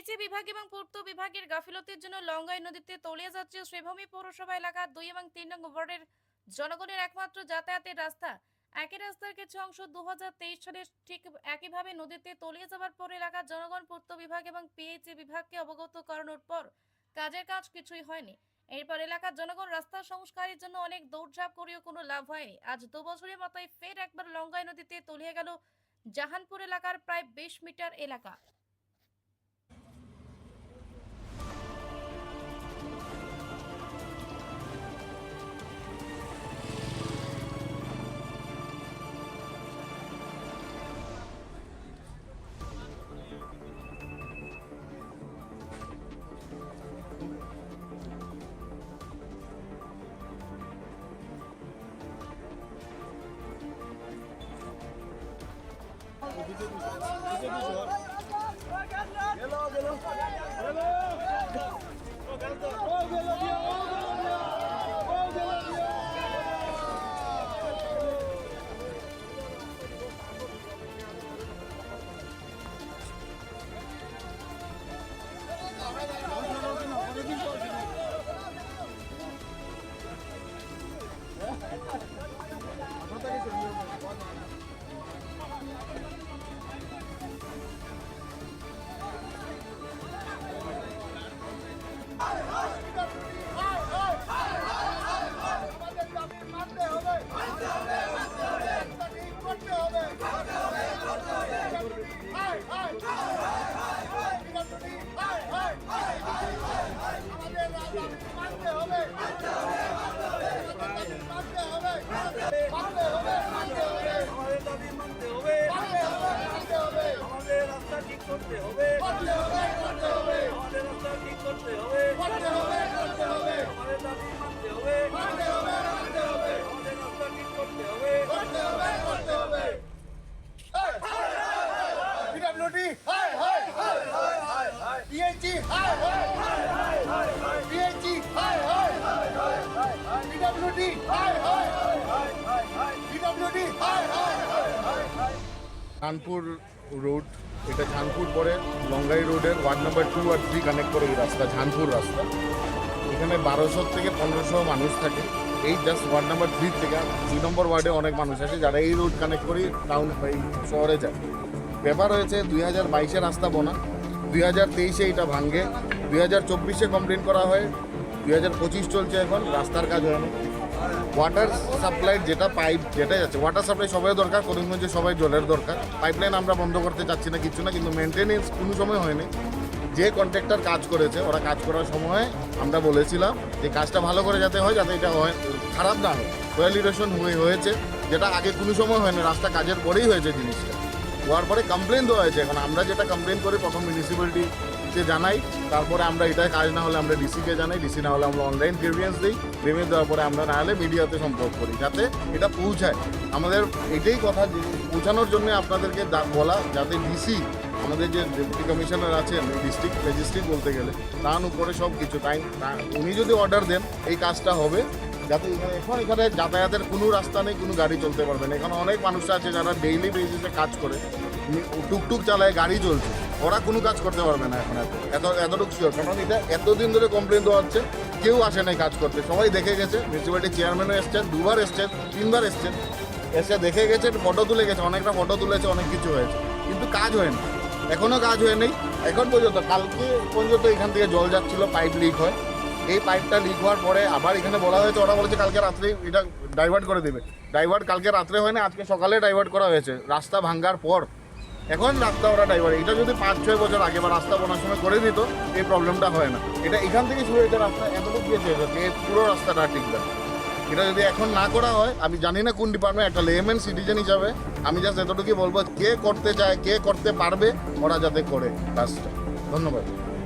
PHE বিভাগ এবং পূর্ত বিভাগের গাফিলতির জন্য লঙ্গাই নদীতে তলিয়ে যাচ্ছে শ্রীভূমি পৌরসভা এলাকার দুই এবং তিন নং ওয়ার্ডের জনগণের একমাত্র যাতায়াতের রাস্তা। একই রাস্তার কিছু অংশ দু সালে ঠিক একইভাবে নদীতে তলিয়ে যাওয়ার পর এলাকার জনগণ, পূর্ত বিভাগ এবং পিএইচএ বিভাগকে অবগত করানোর পর কাজের কাজ কিছুই হয়নি। এরপর এলাকার জনগণ রাস্তা সংস্কারের জন্য অনেক দৌড়ঝাঁপ করেও কোনো লাভ হয়নি। আজ দু বছরের মাথায় ফের একবার লঙ্গাই নদীতে তলিয়ে গেল জাহানপুর এলাকার প্রায় বিশ মিটার এলাকা। Bize düz. Bize düz var. করতে হবে। আমাদের করতে হবে আমাদের মানতে হবে আমাদের রাস্তা ঠিক করতে হবে হাই হাই হাই হাই হাই কানপুর রোড, এটা ঝানপুর পরে লঙ্গাই রোডের ওয়ার্ড নাম্বার টু আর থ্রি কানেক্ট করে এই রাস্তা, ঝানপুর রাস্তা। এখানে বারোশো থেকে পনেরোশো মানুষ থাকে। এই জাস্ট ওয়ার্ড নাম্বার থ্রি থেকে দুই নম্বর ওয়ার্ডে অনেক মানুষ আছে যারা এই রোড কানেক্ট করে টাউন এই শহরে যায়। ব্যাপার হয়েছে, দুই হাজার বাইশে রাস্তা বোনা, দুই হাজার তেইশে এটা ভাঙ্গে দুই হাজার চব্বিশে কমপ্লেন করা হয়, দুই হাজার পঁচিশ চলছে এখন, রাস্তার কাজ হয়নি ওয়াটার সাপ্লাই যেটা পাইপ যেটা যাচ্ছে ওয়াটার সাপ্লাই সবাই দরকার, করিমগঞ্জে সবাই জলের দরকার। পাইপলাইন আমরা বন্ধ করতে চাচ্ছি না, কিছু না, কিন্তু মেনটেনেন্স কোনো সময় হয়নি। যে কন্ট্রাক্টর কাজ করেছে, ওরা কাজ করার সময় আমরা বলেছিলাম যে কাজটা ভালো করে যাতে হয়, যাতে এটা হয়, খারাপ না হয়। সোয়েল ইরেশন হয়ে হয়েছে, যেটা আগে কোনো সময় হয়নি, রাস্তা কাজের পরেই হয়েছে জিনিসটা। হওয়ার পরে কমপ্লেন দেওয়া হয়েছে। এখন আমরা যেটা কমপ্লেন করি, প্রথম মিউনিসিপ্যালিটিকে জানাই, তারপরে আমরা এটাই কাজ না হলে আমরা ডিসিকে জানাই ডিসি না হলে আমরা অনলাইন গ্রিভিয়েন্স দিই গ্রিভিয়েন্স দেওয়ার পরে আমরা না হলে মিডিয়াতে সম্পর্ক করি, যাতে এটা পৌঁছায়। আমাদের এটাই কথা পৌঁছানোর জন্য আপনাদেরকে বলা, যাতে ডিসি আমাদের যে ডেপুটি কমিশনার আছেন ডিস্ট্রিক্ট ম্যাজিস্ট্রেট বলতে গেলে, তার উপরে সব কিছু তাই উনি যদি অর্ডার দেন, এই কাজটা হবে। যাতে এখানে- এখন যাতায়াতের কোনো রাস্তা নেই, কোনো গাড়ি চলতে পারবে না। এখানে অনেক মানুষ আছে যারা ডেইলি বেসিসে কাজ করে। টুকটুক চালায়, গাড়ি চলছে। ওরা কোনো কাজ করতে পারবে না এখন এত এত এতটুকু শিওর কারণ এটা এতদিন ধরে কমপ্লেন দেওয়া হচ্ছে। কেউ আসে নাই কাজ করতে। সবাই দেখে গেছে মিউনিসিপ্যালিটি চেয়ারম্যানও এসছেন, দুবার এসছেন, তিনবার এসছেন। এসে দেখে গেছে ফটো তুলে গেছে, অনেকটা ফটো তুলেছে, অনেক কিছু হয়েছে। কিন্তু কাজ হয়নি এখনও কাজ হয়নি এখন পর্যন্ত, কালকে পর্যন্ত এখান থেকে জল যাচ্ছিল পাইপ লিক হয়। এই পাইপটা লিক হওয়ার পরে আবার এখানে বলা হয়েছে, ওরা বলেছে কালকে রাত্রে এটা ডাইভার্ট করে দেবে। ডাইভার্ট কালকে রাত্রে হয় না আজকে সকালে ডাইভার্ট করা হয়েছে। রাস্তা ভাঙ্গার পর এখন রাস্তা ওরা ডাইভার্ট এটা যদি পাঁচ, ছয় বছর আগে বা রাস্তা বোনার সময় করে দিত, এই প্রবলেমটা হয় না। এটা এখান থেকে শুরু হয়েছে, রাস্তা এতটুকু গিয়েছে এই পুরো রাস্তাটা টিকবে। এটা যদি এখন না করা হয়, আমি জানি না কোন ডিপার্টমেন্ট একটা লেমেন সিটিজেন হিসাবে, আমি জাস্ট এতটুকুই বলব, কে করতে চায়, কে করতে পারবে, ওরা যাতে করে কাজটা ধন্যবাদ।